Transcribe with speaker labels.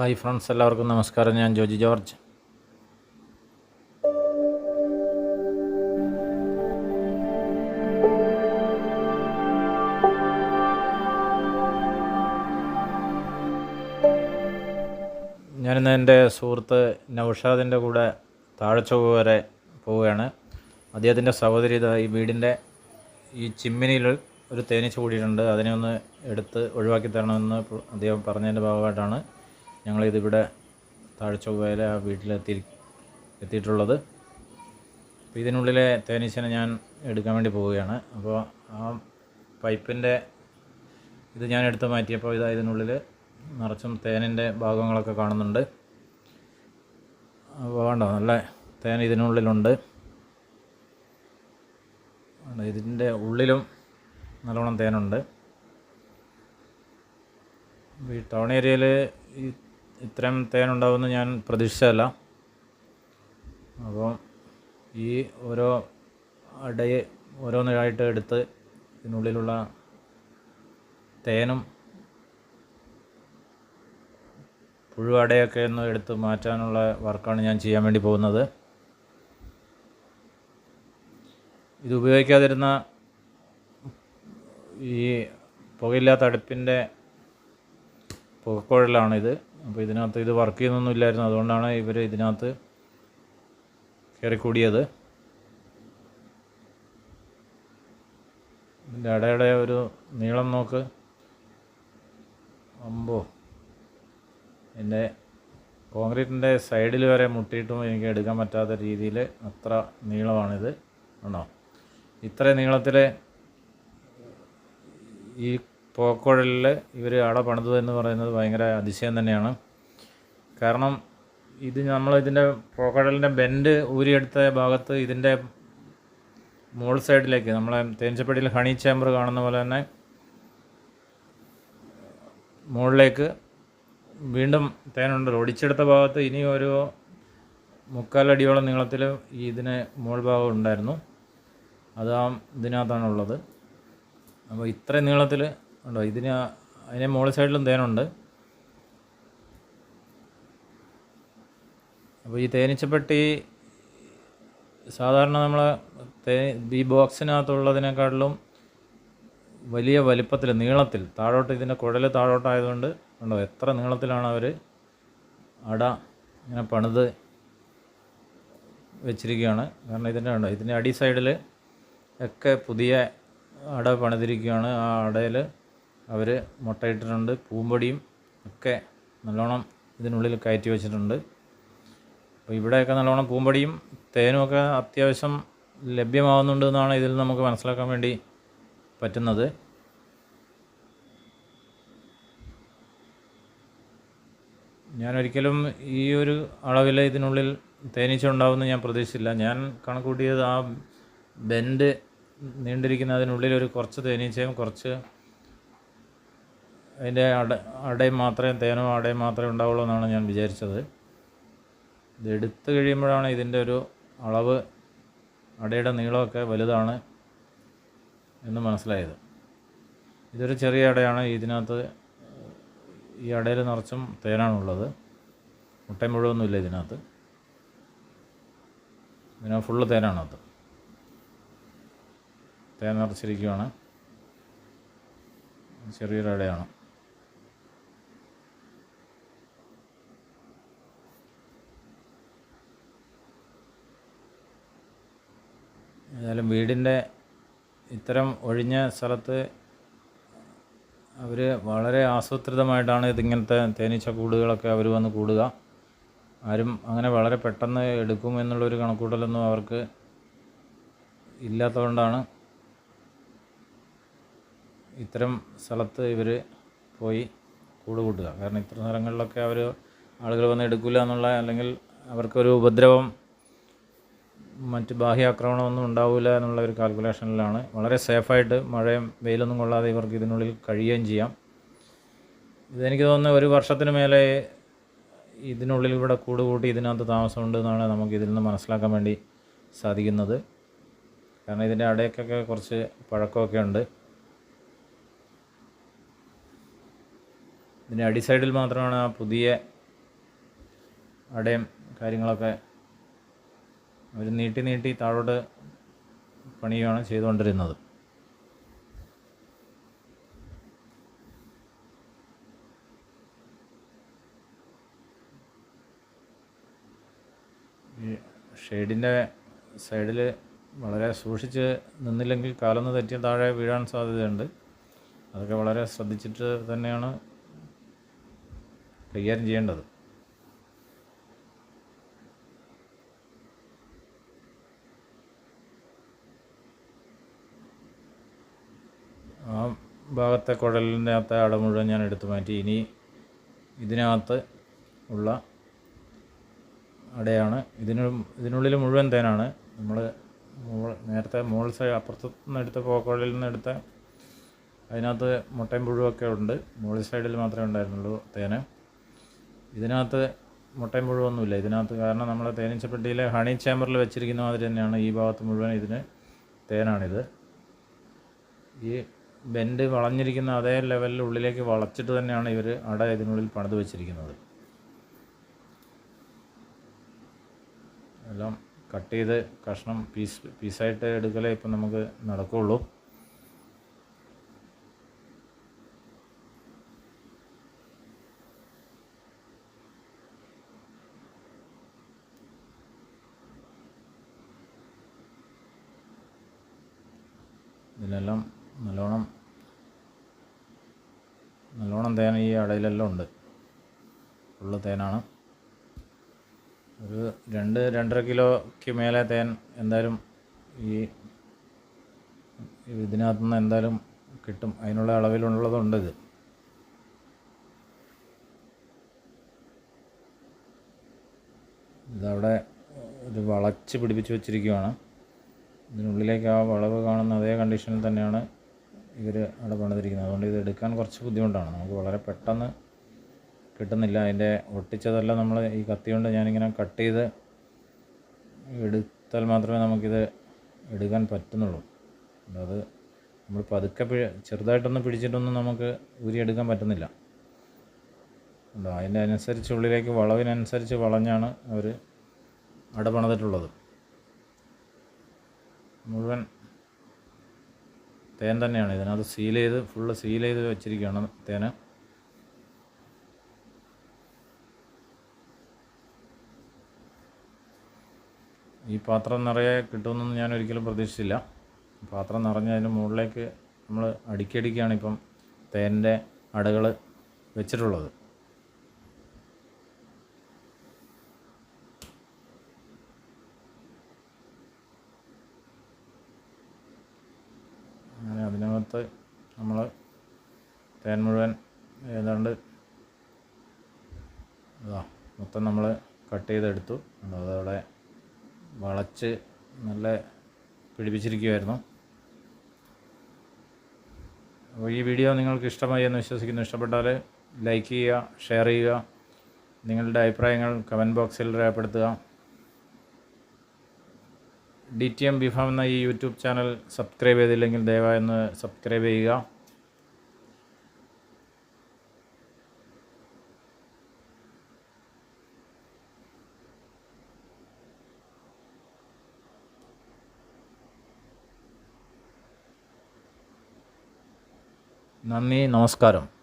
Speaker 1: Hi friends എല്ലാവർക്കും നമസ്കാരം. ഞാൻ ജോജി ജോർജ്. ഞാനിന്ന് എന്റെ സുഹൃത്ത് നൗഷാദിന്റെ കൂടെ താഴച്ചുവ വരെ പോവുകയാണ്. അദ്ദേഹത്തിന്റെ സഹോദരി ഈ വീടിന്റെ ഈ ചിമ്മിനിയിൽ ഒരു തേനീച്ച കൂടിയിട്ടുണ്ട്. അതിനെ ഒന്ന് എടുത്ത് ഒഴിവാക്കി തരണമെന്ന് അദ്ദേഹം പറഞ്ഞതിന്റെ ഭാഗമായിട്ടാണ് ഞങ്ങളിതിവിടെ താഴച്ചൊവ്വയിലെ ആ വീട്ടിലെത്തി എത്തിയിട്ടുള്ളത്. അപ്പോൾ ഇതിനുള്ളിലെ തേനീച്ചനെ ഞാൻ എടുക്കാൻ വേണ്ടി പോവുകയാണ്. അപ്പോൾ ആ പൈപ്പിന്റെ ഇത് ഞാൻ എടുത്ത് മാറ്റിയപ്പോൾ ഇതാ ഇതിനുള്ളിൽ നിറച്ചും തേനിന്റെ ഭാഗങ്ങളൊക്കെ കാണുന്നുണ്ട്. അപ്പോൾ വേണ്ട നല്ല തേൻ ഇതിനുള്ളിലുണ്ട്. ഇതിന്റെ ഉള്ളിലും നല്ലോണം തേനുണ്ട്. ഈ ടൗൺ ഏരിയയിൽ ഈ ഇത്രയും തേനുണ്ടാവുമെന്ന് ഞാൻ പ്രതീക്ഷിച്ചതല്ല. അപ്പം ഈ ഓരോ അടയെ ഓരോന്നായിട്ട് എടുത്ത് ഇതിനുള്ളിലുള്ള തേനും പുഴുവടയൊക്കെ ഒന്ന് എടുത്ത് മാറ്റാനുള്ള വർക്കാണ് ഞാൻ ചെയ്യാൻ വേണ്ടി പോകുന്നത്. ഇത് ഉപയോഗിക്കാതിരുന്ന ഈ പുകയില്ലാത്ത അടുപ്പിന്റെ പുകക്കുഴലാണിത്. അപ്പോൾ ഇതിനകത്ത് ഇത് വർക്ക് ചെയ്യുന്നൊന്നും ഇല്ലായിരുന്നു. അതുകൊണ്ടാണ് ഇവർ ഇതിനകത്ത് കയറിക്കൂടിയത്. ഇതിന്റെ അടയുടെ ഒരു നീളം നോക്ക്. അമ്പോ. എന്റെ കോൺക്രീറ്റിന്റെ സൈഡിൽ വരെ മുട്ടിയിട്ടും എനിക്ക് എടുക്കാൻ പറ്റാത്ത രീതിയിൽ അത്ര നീളമാണിത്. ആണോ? ഇത്ര നീളത്തിൽ ഈ പോക്കുഴലിൽ ഇവർ അട പണിതു എന്ന് പറയുന്നത് ഭയങ്കര അതിശയം തന്നെയാണ്. കാരണം ഇത് നമ്മൾ ഇതിന്റെ പോക്കുഴലിന്റെ ബെൻഡ് ഊരിയെടുത്ത ഭാഗത്ത് ഇതിന്റെ മോൾ സൈഡിലേക്ക് നമ്മളെ തേനീച്ചപ്പെട്ടിയിൽ ഹണി ചേമ്പർ കാണുന്ന പോലെ തന്നെ മുകളിലേക്ക് വീണ്ടും തേനുണ്ട്. ഒടിച്ചെടുത്ത ഭാഗത്ത് ഇനി ഒരു മുക്കാലടിയോളം നീളത്തിൽ ഈ ഇതിന് മുകൾ ഭാഗം ഉണ്ടായിരുന്നു. അത് ആ ഇതിനകത്താണുള്ളത്. അപ്പോൾ ഇത്ര നീളത്തിൽ ഉണ്ടോ? ഇതിന് അതിനെ മോൾ സൈഡിലും തേനുണ്ട്. അപ്പോൾ ഈ തേനീച്ചപ്പെട്ടി സാധാരണ നമ്മൾ തേ ഈ ബോക്സിനകത്തുള്ളതിനെക്കാട്ടിലും വലിയ വലിപ്പത്തിൽ നീളത്തിൽ താഴോട്ട് ഇതിന്റെ കുഴൽ താഴോട്ടായതുകൊണ്ട് ഉണ്ടോ? എത്ര നീളത്തിലാണ് അവർ അട ഇങ്ങനെ പണിത് വെച്ചിരിക്കുകയാണ്. കാരണം ഇതിന്റെ ഉണ്ടോ? ഇതിന്റെ അടി സൈഡിൽ ഒക്കെ പുതിയ അട പണിതിരിക്കുകയാണ്. ആ അടയിൽ അവർ മുട്ടയിട്ടിട്ടുണ്ട് പൂമ്പൊടിയും ഒക്കെ നല്ലോണം ഇതിനുള്ളിൽ കയറ്റി വെച്ചിട്ടുണ്ട്. അപ്പോൾ ഇവിടെയൊക്കെ നല്ലോണം പൂമ്പൊടിയും തേനും ഒക്കെ അത്യാവശ്യം ലഭ്യമാവുന്നുണ്ട് എന്നാണ് ഇതിൽ നമുക്ക് മനസ്സിലാക്കാൻ വേണ്ടി പറ്റുന്നത്. ഞാൻ ഒരിക്കലും ഈ ഒരു അളവിൽ ഇതിനുള്ളിൽ തേനീച്ച ഉണ്ടാവുമെന്ന് ഞാൻ പ്രതീക്ഷിച്ചില്ല. ഞാൻ കണക്കൂട്ടിയത് ആ ബെൻഡ് നീണ്ടിരിക്കുന്ന അതിനുള്ളിൽ ഒരു കുറച്ച് തേനീച്ചയും കുറച്ച് അതിന്റെ അട അടയും മാത്രമേ തേനോ അടയും മാത്രമേ ഉണ്ടാവുള്ളൂ എന്നാണ് ഞാൻ വിചാരിച്ചത്. ഇതെടുത്ത് കഴിയുമ്പോഴാണ് ഇതിന്റെ ഒരു അളവ് അടയുടെ നീളമൊക്കെ വലുതാണ് എന്ന് മനസ്സിലായത്. ഇതൊരു ചെറിയ അടയാണ്. ഇതിനകത്ത് ഈ അടയിൽ നിറച്ചും തേനാണുള്ളത്. മുട്ടയും മുഴുവൊന്നുമില്ല ഇതിനകത്ത്. ഇതിനകത്ത് ഫുള്ള് തേനാണത്. തേൻ നിറച്ചിരിക്കുകയാണ് ചെറിയൊരു അടയാണ്. ഏതായാലും വീടിന്റെ ഇത്തരം ഒഴിഞ്ഞ സ്ഥലത്ത് അവർ വളരെ ആസൂത്രിതമായിട്ടാണ് ഇതിങ്ങനത്തെ തേനീച്ച കൂടുകളൊക്കെ അവർ വന്ന് കൂടുക. ആരും അങ്ങനെ വളരെ പെട്ടെന്ന് എടുക്കും എന്നുള്ളൊരു കണക്കൂട്ടലൊന്നും അവർക്ക് ഇല്ലാത്തതുകൊണ്ടാണ് ഇത്തരം സ്ഥലത്ത് ഇവർ പോയി കൂട് കൂട്ടുക. കാരണം ഇത്തരം സ്ഥലങ്ങളിലൊക്കെ അവർ ആളുകൾ വന്ന് എടുക്കില്ല എന്നുള്ള അല്ലെങ്കിൽ അവർക്കൊരു ഉപദ്രവം മറ്റ് ബാഹ്യാക്രമണമൊന്നും ഉണ്ടാവില്ല എന്നുള്ള ഒരു കാൽക്കുലേഷനിലാണ് വളരെ സേഫായിട്ട് മഴയും വെയിലൊന്നും കൊള്ളാതെ ഇവർക്ക് ഇതിനുള്ളിൽ കഴിയുകയും ചെയ്യാം. ഇതെനിക്ക് തോന്നുന്നത് ഒരു വർഷത്തിന് മേലെ ഇതിനുള്ളിൽ ഇവിടെ കൂട് കൂട്ടി ഇതിനകത്ത് താമസമുണ്ട് എന്നാണ് നമുക്ക് ഇതിൽ നിന്ന് മനസ്സിലാക്കാൻ വേണ്ടി സാധിക്കുന്നത്. കാരണം ഇതിന്റെ അടയ്ക്കൊക്കെ കുറച്ച് പഴക്കമൊക്കെ ഉണ്ട്. ഇതിന്റെ അടി സൈഡിൽ മാത്രമാണ് ആ പുതിയ അടയും കാര്യങ്ങളൊക്കെ അവർ നീട്ടി നീട്ടി താഴോട്ട് പണിയാണ് ചെയ്തുകൊണ്ടിരുന്നത്. ഈ ഷെയ്ഡിന്റെ സൈഡിൽ വളരെ സൂക്ഷിച്ച് നിന്നില്ലെങ്കിൽ കാലൊന്ന് തെറ്റി താഴെ വീഴാൻ സാധ്യതയുണ്ട്. അതൊക്കെ വളരെ ശ്രദ്ധിച്ചിട്ട് തന്നെയാണ് കൈകാര്യം ചെയ്യേണ്ടത് ആ ഭാഗത്തെ കുഴലിന്റെ അകത്തെ അട മുഴുവൻ ഞാൻ എടുത്തു മാറ്റി. ഇനി ഇതിനകത്ത് ഉള്ള അടയാണ്. ഇതിന് ഇതിനുള്ളിൽ മുഴുവൻ തേനാണ്. നമ്മൾ നേരത്തെ മോൾ സൈഡ് അപ്പുറത്ത് നിന്ന് എടുത്ത പോക്കുഴലിൽ നിന്ന് എടുത്ത അതിനകത്ത് മുട്ടയും പുഴുവൊക്കെ ഉണ്ട്. മോളി സൈഡിൽ മാത്രമേ ഉണ്ടായിരുന്നുള്ളൂ തേന്. ഇതിനകത്ത് മുട്ടയും പുഴുവൊന്നുമില്ല ഇതിനകത്ത് കാരണം നമ്മൾ തേനീച്ചപ്പെട്ടിയിലെ ഹണി ചേമ്പറിൽ വെച്ചിരിക്കുന്ന മാതിരി തന്നെയാണ് ഈ ഭാഗത്ത് മുഴുവൻ ഇതിന് തേനാണിത്. ഈ ബെൻഡ് വളഞ്ഞിരിക്കുന്ന അതേ ലെവലിൽ ഉള്ളിലേക്ക് വളച്ചിട്ട് തന്നെയാണ് ഇവർ അട ഇതിനുള്ളിൽ പണിത് വെച്ചിരിക്കുന്നത്. എല്ലാം കട്ട് ചെയ്ത് കഷ്ണം പീസ് പീസായിട്ട് എടുക്കലേ ഇപ്പം നമുക്ക് നടക്കുകയുള്ളൂ ഇതിലെല്ലാം നല്ലോണം നല്ലോണം തേൻ ഈ അടയിലെല്ലാം ഉണ്ട്. ഫുള്ള് തേനാണ്. ഒരു രണ്ട് രണ്ടര കിലോയ്ക്ക് മേലെ തേൻ എന്തായാലും ഈ ഇതിനകത്തു നിന്ന് എന്തായാലും കിട്ടും. അതിനുള്ള അളവിലുള്ളതുണ്ട് ഇത്. ഇതവിടെ ഒരു വളച്ച് പിടിപ്പിച്ച് വെച്ചിരിക്കുകയാണ് ഇതിനുള്ളിലേക്ക് ആ വളവ് കാണുന്ന അതേ കണ്ടീഷനിൽ തന്നെയാണ് ഇവർ അവിടെ പണിതിരിക്കുന്നത് അതുകൊണ്ട് ഇത് എടുക്കാൻ കുറച്ച് ബുദ്ധിമുട്ടാണ്. നമുക്ക് വളരെ പെട്ടെന്ന് കിട്ടുന്നില്ല. അതിന്റെ ഒട്ടിച്ചതെല്ലാം നമ്മൾ ഈ കത്തി കൊണ്ട് ഞാനിങ്ങനെ കട്ട് ചെയ്ത് എടുത്താൽ മാത്രമേ നമുക്കിത് എടുക്കാൻ പറ്റുന്നുള്ളൂ. അത് നമ്മൾ പതുക്കെ പിഴ ചെറുതായിട്ടൊന്ന് പിടിച്ചിട്ടൊന്നും നമുക്ക് ഊരിയെടുക്കാൻ പറ്റുന്നില്ല. ഉണ്ടോ? അതിന്റെ അനുസരിച്ച് ഉള്ളിലേക്ക് വളവിനനുസരിച്ച് വളഞ്ഞാണ് അവർ അടപണിതിട്ടുള്ളത്. മുഴുവൻ തേൻ തന്നെയാണ് ഇതിനകത്ത് സീൽ ചെയ്ത് ഫുള്ള് സീൽ ചെയ്ത് വെച്ചിരിക്കുകയാണ് തേൻ ഈ പാത്രം നിറയെ കിട്ടുമെന്നൊന്നും ഞാൻ ഒരിക്കലും പ്രതീക്ഷിച്ചില്ല. പാത്രം നിറഞ്ഞ് അതിന്റെ മുകളിലേക്ക് നമ്മൾ അടുക്കിയടിക്കാണ് ഇപ്പം തേന്റെ അടകൾ വെച്ചിട്ടുള്ളത്. അതിനകത്ത് നമ്മൾ തേൻ മുഴുവൻ ഏതാണ്ട് ഇതാ മൊത്തം നമ്മൾ കട്ട് ചെയ്തെടുത്തു. അതവിടെ വളച്ച് നല്ല പിടിപ്പിച്ചിരിക്കുമായിരുന്നു അപ്പോൾ ഈ വീഡിയോ നിങ്ങൾക്ക് ഇഷ്ടമായി എന്ന് വിശ്വസിക്കുന്നു. ഇഷ്ടപ്പെട്ടാൽ ലൈക്ക് ചെയ്യുക ഷെയർ ചെയ്യുക. നിങ്ങളുടെ അഭിപ്രായങ്ങൾ കമന്റ് ബോക്സിൽ രേഖപ്പെടുത്തുക. ഡി ടി എം ബിഫാം എന്ന ഈ യൂട്യൂബ് ചാനൽ സബ്സ്ക്രൈബ് ചെയ്തില്ലെങ്കിൽ ദയവായി ഒന്ന് സബ്സ്ക്രൈബ് ചെയ്യുക. നന്ദി നമസ്കാരം.